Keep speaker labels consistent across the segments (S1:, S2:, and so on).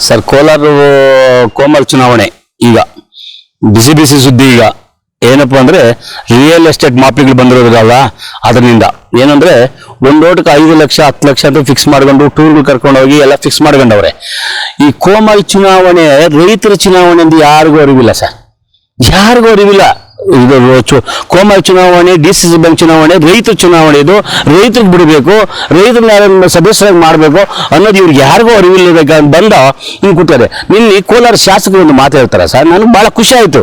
S1: Sir, Kolar, Komal ಚುನಾವಣೆ ಈಗ. ಬಿಸಿ ಬಿಸಿ ಸುದ್ದಿ ಈಗ. ಏನಪ್ಪಾ ಅಂದ್ರೆ ರಿಯಲ್ ಎಸ್ಟೇಟ್ ಮಾಪಿಗಳು ಬಂದಿರೋದಲ್ಲ ಅದರಿಂದ. ಏನಂದ್ರೆ, ಒಂದು ಓಟಕ್ಕೆ ಐದು ಲಕ್ಷ, ಹತ್ತು ಲಕ್ಷ ಅಂತ ಫಿಕ್ಸ್ ಮಾಡ್ಕೊಂಡು ಟೂರ್ಗಳು ಕರ್ಕೊಂಡೋಗಿ ಎಲ್ಲ ಫಿಕ್ಸ್ ಮಾಡ್ಕೊಂಡವ್ರೆ. ಈ ಕೋಮಲ್ ಚುನಾವಣೆ ರೈತರ ಚುನಾವಣೆ ಅಂತ ಯಾರಿಗೂ ಅರಿವಿಲ್ಲ ಸರ್. ಯಾರಿಗೂ ಅರಿವಿಲ್ಲ. ಇದು ಕೋಮಲ್ ಚುನಾವಣೆ, ಡಿ ಸಿ ಸಿ ಬ್ಯಾಂಕ್ ಚುನಾವಣೆ ರೈತರ ಚುನಾವಣೆ ಇದು. ರೈತರಿಗೆ ಬಿಡಬೇಕು ರೈತರನ್ನ ಸದಸ್ಯರಾಗಿ ಮಾಡಬೇಕು ಅನ್ನೋದು ಇವ್ರಿಗೆ ಯಾರಿಗೂ ಅರಿವಿಲ್ಲದ ಬಂದ ಹಿಂಗೆ ಕೂತಾರೆ ನಿನ್ನೆ ಕೋಲಾರ ಶಾಸಕರು ಒಂದು ಮಾತಾಡ್ತಾರೆ ಸರ್, ನನಗೆ ಭಾಳ ಖುಷಿ ಆಯಿತು.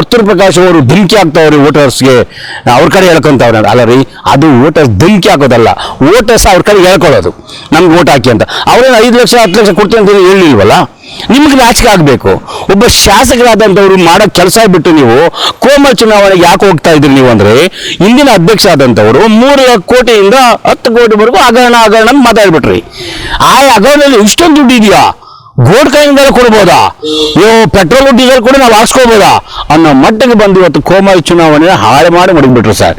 S1: ಉತ್ತರ ಪ್ರಕಾಶ್ ಅವರು ಧಮಕಿ ಆಗ್ತಾವ್ರಿ ವೋಟರ್ಸ್ಗೆ. ಅವ್ರ ಕಡೆ ಹೇಳ್ಕೊಂತವ್ರೆ ಅಲ್ಲ ರೀ, ಅದು ವೋಟರ್ಸ್ ಧಮಕಿ ಹಾಕೋದಲ್ಲ. ವೋಟರ್ಸ್ ಅವ್ರ ಕಡೆ ಹೇಳ್ಕೊಳ್ಳೋದು. ನಮ್ಗೆ ವೋಟ್ ಹಾಕಿ ಅಂತ. ಅವ್ರೇನು ಐದು ಲಕ್ಷ, ಹತ್ತು ಲಕ್ಷ ಕೊಡ್ತೀನಿ ಅಂತ ಹೇಳಿಲ್ವಲ್ಲ? ನಿಮ್ಗೆ ನಾಚಿಕೆ ಆಗಬೇಕು. ಒಬ್ಬ ಶಾಸಕರಾದಂಥವ್ರು ಮಾಡೋ ಕೆಲಸ ಬಿಟ್ಟು ನೀವು ಕೋಮಲ್ ಚುನಾವಣೆಗೆ ಯಾಕೆ ಹೋಗ್ತಾ ಇದ್ರಿ ನೀವು ಅಂದ್ರೆ, ಇಂದಿನ ಅಧ್ಯಕ್ಷ ಆದಂಥವ್ರು ಮೂರು ಕೋಟಿಯಿಂದ ಹತ್ತು ಕೋಟಿವರೆಗೂ ಹಗರಣ ಹಗರಣ ಮಾತಾಡ್ಬಿಟ್ರಿ. ಆ ಹಗರಣದಲ್ಲಿ ಇಷ್ಟೊಂದು ದುಡ್ಡು ಇದೆಯಾ? ಗೋಡ್ ಕೈಯಿಂದಲೇ ಕೊಡ್ಬೋದಾ? ಇವು ಪೆಟ್ರೋಲ್ ಡೀಸೆಲ್ ಕೂಡ ನಾವು ಹಾಸ್ಕೋಬೋದಾ ಅನ್ನೋ ಮಟ್ಟಿಗೆ ಬಂದು ಇವತ್ತು ಕೋಮಲ್ ಚುನಾವಣೆ ಹಾಳು ಮಾಡಿ ಮಡಗಿಬಿಟ್ರು sir.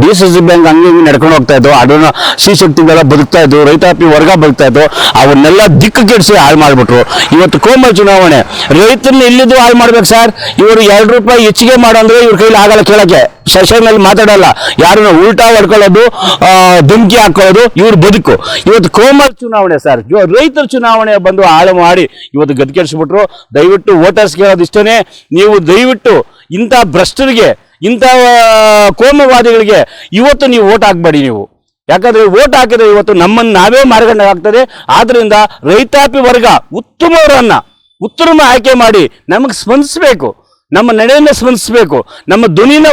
S1: D C C bank ಹಂಗೆ ಹಿಂಗೆ ನಡ್ಕೊಂಡು ಹೋಗ್ತಾ ಇದ್ದು ಅದನ್ನ ಸಿ ಶಕ್ತಿಗೆಲ್ಲ ಬದುಕ್ತಾ ಇದ್ದು ರೈತಾಪಿ ವರ್ಗ ಬದುಕ್ತಾ ಇದ್ದು ಅವನ್ನೆಲ್ಲ ದಿಕ್ಕು ಕೆಡಿಸಿ ಹಾಳು ಮಾಡಿಬಿಟ್ರು. ಇವತ್ತು ಕೋಮಲ್ ಚುನಾವಣೆ. ರೈತರನ್ನ ಇಲ್ಲಿದ್ದು ಹಾಳು ಮಾಡ್ಬೇಕು ಸರ್? ಇವರು ಎರಡು ರೂಪಾಯಿ ಹೆಚ್ಚಿಗೆ ಮಾಡಂದ್ರೆ ಇವ್ರ ಕೈಲಿ ಆಗಲ್ಲ ಕೇಳಕ್ಕೆ. ಸೆಷನ್ನಲ್ಲಿ ಮಾತಾಡಲ್ಲ. ಯಾರನ್ನ ಉಲ್ಟಾ ಹೊಡ್ಕೊಳ್ಳೋದು ಧುಮ್ಕಿ ಹಾಕೊಳ್ಳೋದು, ಇವ್ರ ಬದುಕು. ಇವತ್ತು ಕೋಮಲ್ ಚುನಾವಣೆ ಸರ್. ರೈತರ ಚುನಾವಣೆ ಬಂದು ಹಾಳು ಮಾಡಿ ಇವತ್ತು ಗದ್ಗೆಡಿಸ್ಬಿಟ್ರು ದಯವಿಟ್ಟು ವೋಟರ್ಸ್ ಕೇಳೋದು ಇಷ್ಟನೇ ನೀವು ದಯವಿಟ್ಟು ಇಂಥ ಭ್ರಷ್ಟರಿಗೆ, ಇಂಥ ಕೋಮವಾದಿಗಳಿಗೆ ಇವತ್ತು ನೀವು ವೋಟ್ ಹಾಕ್ಬೇಡಿ ನೀವು. ಯಾಕಂದ್ರೆ ವೋಟ್ ಹಾಕಿದ್ರೆ ಇವತ್ತು ನಮ್ಮನ್ನು ನಾವೇ ಮಾರ್ಗಂಡ ಆಗ್ತದೆ ಆದ್ರಿಂದ ರೈತಾಪಿ ವರ್ಗ ಉತ್ತಮವರನ್ನು ಉತ್ತಮ ಆಯ್ಕೆ ಮಾಡಿ ನಮಗೆ ಸ್ಪಂದಿಸಬೇಕು. ನಮ್ಮ ನಡೆಯನ್ನು ಸ್ಮರಿಸಬೇಕು ನಮ್ಮ ಧ್ವನಿನ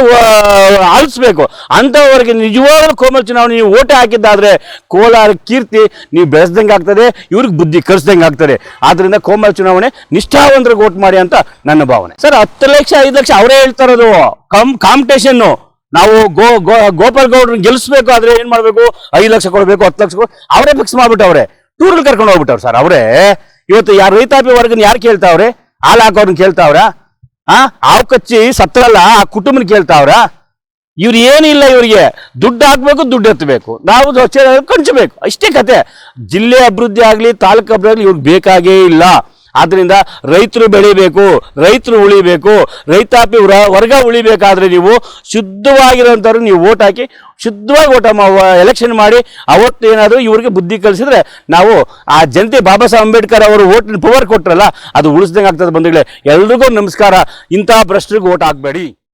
S1: ಆಲಿಸಬೇಕು. ಅಂಥವರಿಗೆ ನಿಜವಾಗ್ಲೂ ಕೋಮಲ್ ಚುನಾವಣೆ ನೀವು ಓಟೆ ಹಾಕಿದ್ದಾದರೆ ಕೋಲಾರ ಕೀರ್ತಿ ನೀವು ಬೆಳೆಸ್ದಂಗೆ ಆಗ್ತದೆ, ಇವ್ರಿಗೆ ಬುದ್ಧಿ ಕಲಿಸ್ದಂಗೆ ಆಗ್ತದೆ. ಆದ್ದರಿಂದ ಕೋಮಲ್ ಚುನಾವಣೆ ನಿಷ್ಠಾವಂತರಿಗೆ ಓಟ್ ಮಾಡಿ ಅಂತ ನನ್ನ ಭಾವನೆ. ಸರ್, ಹತ್ತು ಲಕ್ಷ, ಐದು ಲಕ್ಷ ಅವರೇ ಹೇಳ್ತಾ ಇರೋದು. ಕಮ್ ಕಾಂಪಿಟೇಷನ್ನು ನಾವು ಗೋ ಗೋ, ಗೋಪಾಲ್ ಗೌಡ್ರನ್ನ ಗೆಲ್ಲಿಸ್ಬೇಕು ಆದರೆ ಏನು ಮಾಡಬೇಕು? ಐದು ಲಕ್ಷ ಕೊಡಬೇಕು, ಹತ್ತು ಲಕ್ಷ ಅವರೇ ಫಿಕ್ಸ್ ಮಾಡಿಬಿಟ್ಟವ್ರೆ ಟೂರಲ್ಲಿ ಕರ್ಕೊಂಡು ಹೋಗ್ಬಿಟ್ಟವ್ರು ಸರ್, ಅವರೇ. ಇವತ್ತು ಯಾರು ರೈತಾಪಿ ವರ್ಗನ ಯಾರು ಕೇಳ್ತಾವ್ರೆ? ಹಾಲು ಹಾಕೋರ್ನ ಕೇಳ್ತಾವ್ರ? ಆ? ಹಾವು ಕಚ್ಚಿ ಸತ್ತರಲ್ಲ, ಆ ಕುಟುಂಬನ ಕೇಳ್ತಾವ್ರ ಇವ್ರು ಏನಿಲ್ಲ ಇವರಿಗೆ. ದುಡ್ಡು ಹಾಕ್ಬೇಕು, ದುಡ್ಡು ಎತ್ತಬೇಕು. ನಾವು ಕಂಚಬೇಕು ಅಷ್ಟೇ ಕತೆ. ಜಿಲ್ಲೆ ಅಭಿವೃದ್ಧಿ ಆಗಲಿ, ತಾಲೂಕು ಅಭಿವೃದ್ಧಿ ಆಗಲಿ ಇವ್ರಿಗೆ ಬೇಕಾಗೇ ಇಲ್ಲ. ಆದ್ರಿಂದ ರೈತರು ಬೆಳಿಬೇಕು, ರೈತರು ಉಳಿಬೇಕು, ರೈತಾಪಿ ವ್ರ- ವರ್ಗ ಉಳಿಬೇಕಾದ್ರೆ ನೀವು ಶುದ್ಧವಾಗಿರೋಂಥವ್ರು ನೀವು ಓಟ್ ಹಾಕಿ ಶುದ್ಧವಾಗಿ ಓಟ ಎಲೆಕ್ಷನ್ ಮಾಡಿ ಅವತ್ತು ಏನಾದರೂ ಇವ್ರಿಗೆ ಬುದ್ಧಿ ಕಲಿಸಿದ್ರೆ ನಾವು ಆ ಜನತೆ ಬಾಬಾ ಸಾಹೇಬ್ ಅಂಬೇಡ್ಕರ್ ಅವರು ಓಟಿನ ಪವರ್ ಕೊಟ್ರಲ್ಲ, ಅದು ಉಳಿಸ್ದಂಗೆ ಆಗ್ತದೆ ಬಂಧುಗಳೇ. ಎಲ್ರಿಗೂ ನಮಸ್ಕಾರ. ಇಂಥ ಭ್ರಷ್ಟರಿಗೆ ಓಟ್ ಹಾಕಬೇಡಿ.